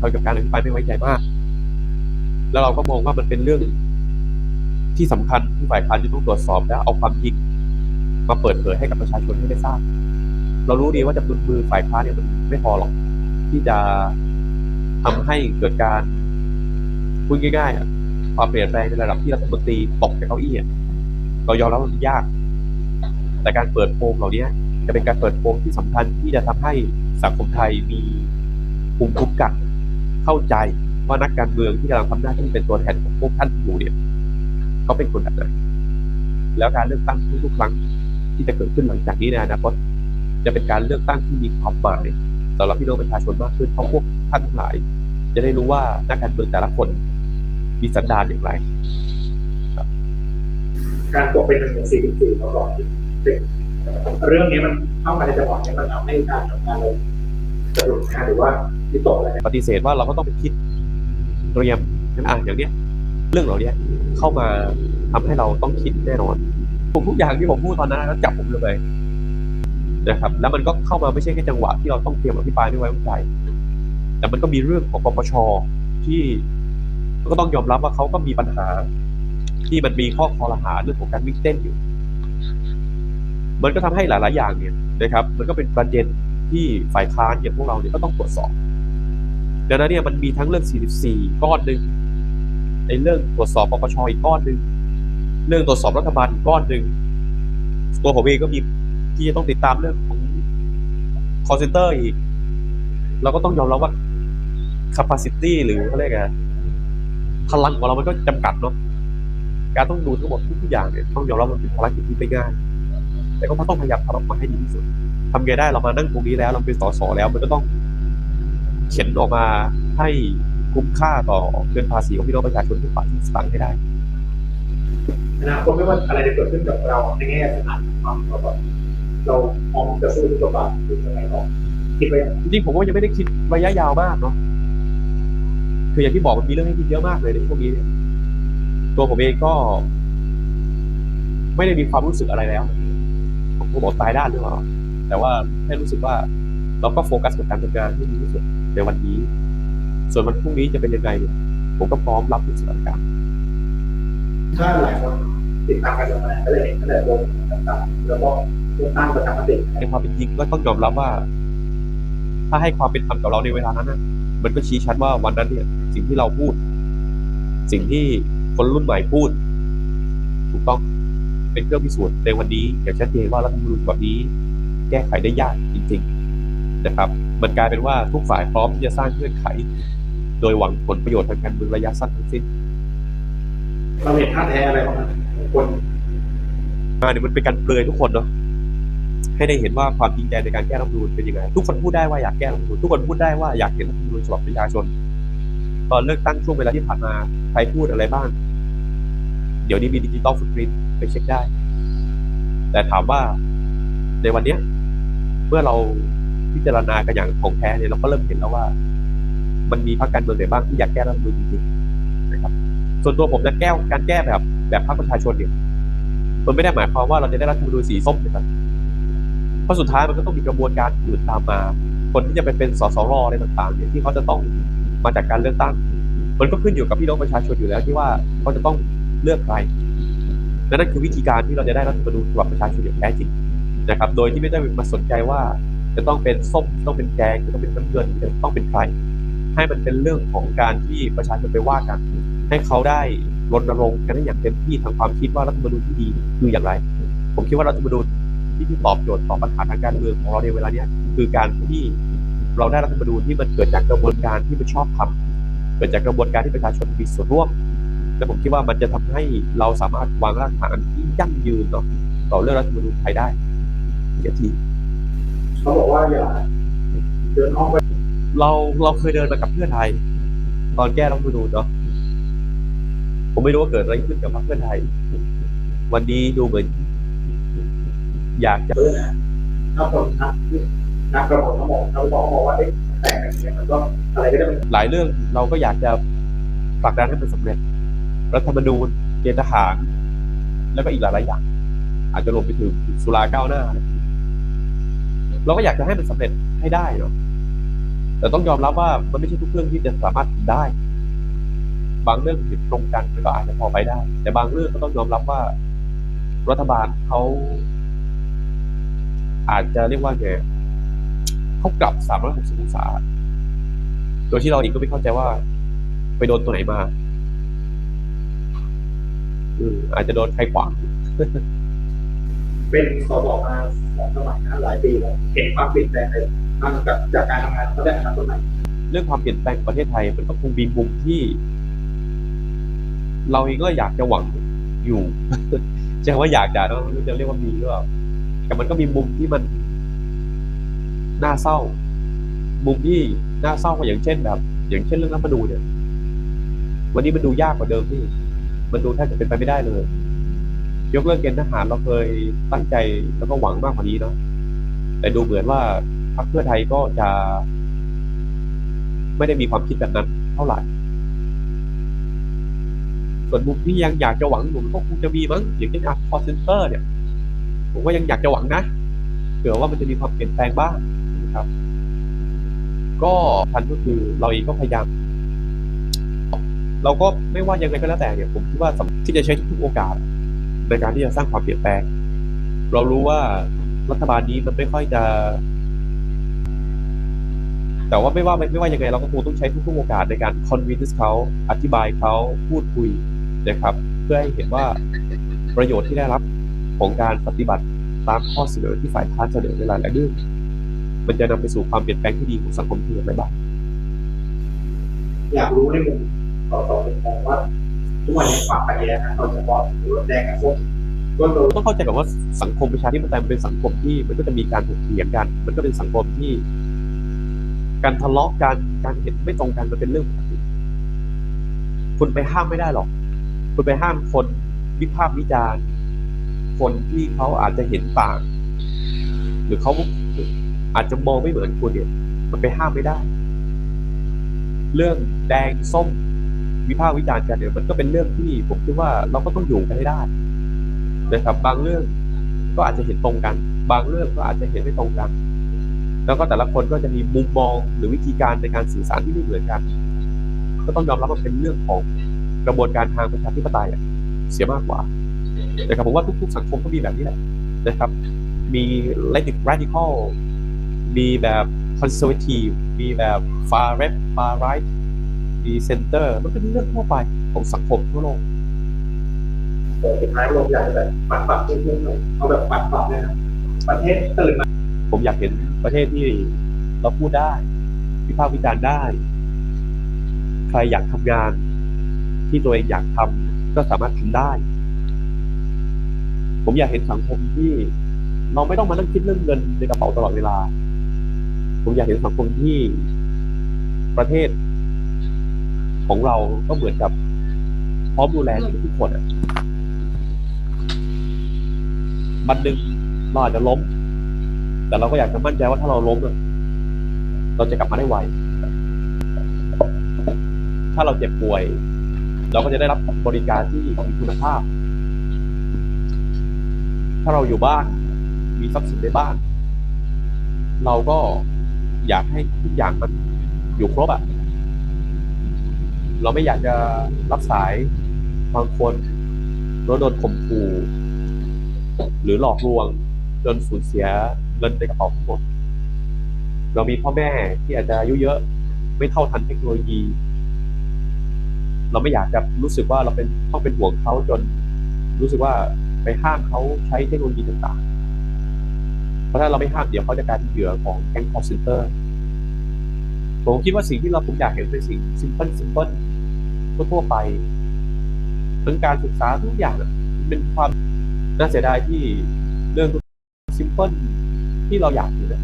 ทำกับการอภิปรายไม่ไว้ใจมาก แล้วเราก็มองว่ามันเป็นเรื่องที่สำคัญที่ฝ่ายค้านจะต้องตรวจสอบและเอาความจริงมาเปิดเผยให้กับประชาชนให้ได้ทราบ เรารู้ดีว่าจำนวนมือฝ่ายค้านเนี่ยมันไม่พอหรอก ที่จะทำให้เกิดการพูดง่ายๆอะความเปลี่ยนแปลงในระดับที่รัฐมนตรีตกจากเก้าอี้อะเรายอมรับว่ามันยาก แต่การเปิดโปงเหล่านี้จะเป็นการเปิดโปงที่สำคัญที่จะทำให้สังคมไทยมีภูมิคุ้มกัน เข้าใจว่านักการเมืองที่กำลังทำหน้าที่เป็นตัวแทนของพวกท่านอยู่เนี่ยเขาเป็นคนแบบไหนแล้วการเลือกตั้งทุกๆครั้งที่จะเกิดขึ้นหลังจากนี้ในอนาคตจะเป็นการเลือกตั้งที่มีความหมายสำหรับพี่น้องประชาชนมากขึ้นเพราะพวกท่านทั้งหลาย จะได้รู้ว่านักการเมืองแต่ละคนมีสันดานอย่างไร การตกเป็นหนึ่งในสี่สี่มาก่อนเป็นเรื่องนี้มันเข้ามาในจังหวะนี้มันทำให้การทำงานเราสะดุดนะหรือว่า ที่ตกอะไรปฏิเสธว่าเราก็ต้องไปคิดเตรียมอะอย่างเนี้ย เรื่องเหล่าเนี้ยเข้ามาทำให้เราต้องคิดแน่นอนผมทุกอย่างที่ผมพูดตอนนั้นก็จับผมเลยนะครับ แล้วมันก็เข้ามาไม่ใช่แค่จังหวะที่เราต้องเตรียมอภิปรายไม่ไว้วางใจ แต่มันก็มีเรื่องของปปชที่ก็ต้องยอมรับว่าเขาก็มีปัญหา ที่มันมีข้อคอรหาเรื่องของการวิ่งเต้นอยู่ มันก็ทำให้หลาย ๆ อย่างเนี่ยนะครับ มันก็เป็นประเด็น ที่ฝ่ายค้านอย่างพวกเราเนี่ยก็ต้องตรวจสอบดังนั้นเนี่ยมันมีทั้งเรื่อง 44 ก้อนหนึ่งในเรื่องตรวจสอบปปชอีกก้อนหนึ่งเรื่องตรวจสอบรัฐบาลอีกก้อนหนึ่งตัวผมเองก็มีที่จะต้องติดตามเรื่องของ call center อีก เราก็ต้องยอมรับว่า capacity หรือเขาเรียกไงพลังของเรามันก็จำกัดเนาะการต้องดูทั้งหมดทุกอย่างเนี่ยต้องยอมรับมันเป็นภารกิจที่ไม่ง่ายแต่ก็ต้องพยายามทำออกมาให้ดีที่สุด ทำไงได้เรามานั่งตรงนี้แล้ว เราเป็นสสแล้วมันก็ต้องเขียนออกมาให้คุ้มค่าต่อเงินภาษีของพี่น้องประชาชนทุกบาททุกสตางค์ให้ได้อนาคตไม่ว่าอะไรจะเกิดขึ้นกับเราในแง่สถานความเราแบบเราพร้อมจะสู้ทุกบาททุกสมัยต่อคิดไว้อย่างไรจริงๆผมว่ายังไม่ได้คิดระยะยาวมากเนาะคืออย่างที่บอกมันมีเรื่องให้คิดเยอะมากเลยในช่วงนี้เนี่ยตัวผมเองก็ ไม่ได้มีความรู้สึกอะไรแล้วผมก็บอกตายด้านหรือเปล่า แต่ว่าแค่รู้สึกว่าเราก็โฟกัสกับการทำงานที่ดีที่สุดในวันนี้ ส่วนวันพรุ่งนี้จะเป็นยังไงเนี่ยผมก็พร้อมรับทุกสถานการณ์ถ้าหลายคนติดตามการทำงานก็จะเห็นตั้งแต่ลงต่างๆแล้วก็เลือกตั้งประชามติในความเป็นจริงก็ต้องยอมรับว่า ถ้าให้ความเป็นธรรมกับเราในเวลานั้นนะมันก็ชี้ชัดว่าวันนั้นเนี่ย สิ่งที่เราพูด สิ่งที่คนรุ่นใหม่พูด ถูกต้องเป็นเครื่องพิสูจน์ในวันนี้อย่างชัดเจนว่ารัฐธรรมนูญฉบับนี้ แก้ไขได้ยากจริงๆนะครับ มันกลายเป็นว่าทุกฝ่ายพร้อมที่จะสร้างเงื่อนไข โดยหวังผลประโยชน์ทางการเมืองระยะสั้นทั้งสิ้นเราเห็นท่าแท้อะไรบ้างคนมาเนี่ยมันเป็นการเปลือยทุกคนเนาะให้ได้เห็นว่าความจริงใจในการแก้รัฐธรรมนูญเป็นยังไง ทุกคนพูดได้ว่าอยากแก้รัฐธรรมนูญทุกคนพูดได้ว่าอยากเห็นรัฐธรรมนูญฉบับประชาชน ตอนเลือกตั้งช่วงเวลาที่ผ่านมาใครพูดอะไรบ้าง เดี๋ยวนี้มีดิจิตอลฟุตปรินไปเช็คได้ แต่ถามว่าในวันเนี้ย เมื่อเราพิจารณากันอย่างของแท้เนี่ยเราก็เริ่มเห็นแล้วว่า มันมีพรรคการเมืองไหนบ้างที่อยากแก้รัฐธรรมนูญจริงๆนะครับ ส่วนตัวผมจะแก้การแก้แบบ แบบพรรคประชาชนเนี่ยมันไม่ได้หมายความว่าเราจะได้รัฐธรรมนูญสีส้มนะครับเพราะสุดท้ายมันก็ต้องมีกระบวนการอื่นตามมา คนที่จะไปเป็นสสรอะไรต่างๆเนี่ยที่เขาจะต้องมาจากการเลือกตั้ง มันก็ขึ้นอยู่กับพี่น้องประชาชนอยู่แล้วที่ว่าเขาจะต้องเลือกใครและนั่นคือวิธีการที่เราจะได้รัฐธรรมนูญฉบับประชาชนอย่างแท้จริง นะครับ โดยที่ไม่ต้องมาสนใจว่า จะต้องเป็นส้มต้องเป็นแดงจะต้องเป็นน้ำเงินจะต้องเป็นใครให้มันเป็นเรื่องของการที่ประชาชนไปว่ากัน ให้เขาได้รณรงค์กันได้อย่างเต็มที่ทางความคิดว่ารัฐธรรมนูญที่ดีคืออย่างไร ผมคิดว่ารัฐธรรมนูญที่ที่ตอบโจทย์ต่อปัญหาทางการเมืองของเราในเวลาเนี้ยคือการที่เราได้รัฐธรรมนูญที่มันเกิดจากกระบวนการที่มันชอบทำเกิดจากกระบวนการที่ประชาชนมีส่วนร่วมและผมคิดว่ามันจะทำให้เราสามารถวางรากฐานที่ยั่งยืนเนาะต่อเรื่องรัฐธรรมนูญไทยได้ เสียทีเขาบอกว่าอย่าเดินอ้อมไปเราเราเคยเดินมากับเพื่อไทย ตอนแก้รัฐธรรมนูญเนาะผมไม่รู้ว่าเกิดอะไรขึ้นกับพรรคเพื่อไทย วันนี้ดูเหมือน อยากจะเออนะถ้าคนนักนักประมวลเขามองเขาบอกเขาบอกว่าเอ๊ะแต่งกันเนี่ยมันก็อะไรก็ได้มันหลายเรื่องเราก็อยากจะผลักดันให้มันสำเร็จ รัฐธรรมนูญเกณฑ์ทหาร แล้วก็อีกหลายๆอย่าง อาจจะรวมไปถึงสุราก้าวหน้าอะไร เราก็อยากจะให้มันสำเร็จให้ได้เนาะแต่ต้องยอมรับว่ามันไม่ใช่ทุกเรื่องที่จะสามารถทำได้ บางเรื่องผิดตรงกันก็อาจจะพอไปได้ แต่บางเรื่องก็ต้องยอมรับว่า รัฐบาลเขาอาจจะเรียกว่าไงเขากลับ360อยหกสิบองศาโดยที่เราเองก็ไม่เข้าใจว่า ไปโดนตัวไหนมาอืมอาจจะโดนใครขวาง เป็นสบมาสองสมัยนะหลายปีแล้วเห็นความเปลี่ยนแปลงเลยบ้างจากจากการทำงานเขาได้อนาคตใหม่เรื่องความเปลี่ยนแปลงของประเทศไทยมันก็คงมีมุมที่ เราเองก็อยากจะหวังอยู่จะว่าอยากจะเรู้จะเรียกว่ามีหรือเปล่าแต่มันก็มีมุมที่มันน่าเศร้า มุมที่น่าเศร้าก็อย่างเช่นแบบ อย่างเช่นเรื่องรัฐธรรมนูญเนี่ย วันนี้มันดูยากกว่าเดิมที่ มันดูแทบจะเป็นไปไม่ได้เลย ยกเลิกเกณฑ์ทหารเราเคยตั้งใจแล้วก็หวังมากกว่านี้เนาะแต่ดูเหมือนว่าพรรคเพื่อไทยก็จะ ไม่ได้มีความคิดแบบนั้นเท่าไหร่ ส่วนมุมที่ยังอยากจะหวังอยู่มันก็คงจะมีมั้งอย่างเช่นอาร์คอเซนเตอร์เนี่ยผมก็ยังอยากจะหวังนะเผื่อว่ามันจะมีความเปลี่ยนแปลงบ้างนะครับ ก็ทันก็คือเราเองก็พยายามเราก็ไม่ว่ายังไงก็แล้วแต่เนี่ยผมคิดว่าที่จะใช้ทุกโอกาส ในการที่จะสร้างความเปลี่ยนแปลง เรารู้ว่ารัฐบาลนี้มันไม่ค่อยจะ แต่ว่าไม่ว่าไม่ว่ายังไงเราก็คงต้องใช้ทุกๆโอกาสในการ convince เขาอธิบายเขาพูดคุยนะครับ เพื่อให้เห็นว่าประโยชน์ที่ได้รับของการปฏิบัติตามข้อเสนอที่ฝ่ายค้านเสนอในหลายๆเรื่องมันจะนำไปสู่ความเปลี่ยนแปลงที่ดีของสังคมที่อย่างไรบ้างอยากรู้ในมุมต่อต่อเป็นมอง วันนี้ความขัดแย้งนะเราจะบอกหรือว่าแดงกับส้มก็ต้องเข้าใจก่อนว่าสังคมประชาธิปไตยมันเป็นสังคมที่มันก็จะมีการถกเถียงกัน มันก็เป็นสังคมที่ การทะเลาะกันการเห็นไม่ตรงกันมันเป็นเรื่องปกติคุณไปห้ามไม่ได้หรอก คุณไปห้ามคนวิพากษ์วิจารณ์ คนที่เขาอาจจะเห็นต่าง หรือเขาอาจจะมองไม่เหมือนคุณเนี่ย มันไปห้ามไม่ได้ เรื่องแดงส้ม วิพากษ์วิจารณ์กันเนี่ยมันก็เป็นเรื่องที่ผมคิดว่าเราก็ต้องอยู่กันให้ได้นะครับ บางเรื่องก็อาจจะเห็นตรงกัน บางเรื่องก็อาจจะเห็นไม่ตรงกัน แล้วก็แต่ละคนก็จะมีมุมมองหรือวิธีการในการสื่อสารที่ไม่เหมือนกัน ก็ต้องยอมรับว่าเป็นเรื่องของกระบวนการทางประชาธิปไตยเสียมากกว่านะครับผมว่าทุก ๆ สังคมก็มีแบบนี้แหละนะครับ มี radical มีแบบ conservative มีแบบ far left far right มี center มันเป็นเรื่องทั่วไปของสังคมทั่วโลกสุดท้ายลงอยากจะแบบปัดปัดเพื่อนๆหน่อยเอาแบบปัดปัดเลยนะประเทศตื่นมา ผมอยากเห็นประเทศที่เราพูดได้ วิพากษ์วิจารณ์ได้ ใครอยากทำงาน ที่ตัวเองอยากทำก็สามารถทำได้ ผมอยากเห็นสังคมที่เราไม่ต้องมานั่งคิดเรื่องเงินในกระเป๋าตลอดเวลา ผมอยากเห็นสังคมที่ประเทศ ของเราก็เหมือนกับพร้อมดูแลทุกคนอะวันหนึ่งเราอาจจะล้ม แต่เราก็อยากจะมั่นใจว่าถ้าเราล้มอะเราจะกลับมาได้ไว ถ้าเราเจ็บป่วย เราก็จะได้รับบริการที่มีคุณภาพ ถ้าเราอยู่บ้าน มีทรัพย์สินในบ้าน เราก็อยากให้ทุกอย่างมันอยู่ครบอะ เราไม่อยากจะรับสายบางคนแล้วโดนข่มขู่หรือหลอกลวงจนสูญเสียเงินในกระเป๋าทั้งหมด เรามีพ่อแม่ที่อาจจะอายุเยอะไม่เท่าทันเทคโนโลยี เราไม่อยากจะรู้สึกว่าเราเป็นต้องเป็นห่วงเขาจนรู้สึกว่าไปห้ามเขาใช้เทคโนโลยีต่างๆ เพราะถ้าเราไม่ห้ามเดี๋ยวเขาจะกลายเป็นเหยื่อของแก๊งคอร์เซนเตอร์ผมคิดว่าสิ่งที่เราผมอยากเห็นเป็นสิ่งซิมเพิลซิมเพิล ทั่วไปทั้งการศึกษาทุกอย่างเป็นความน่าเสียดายที่เรื่องซิมเพิลที่เราอยากอยู่นอะ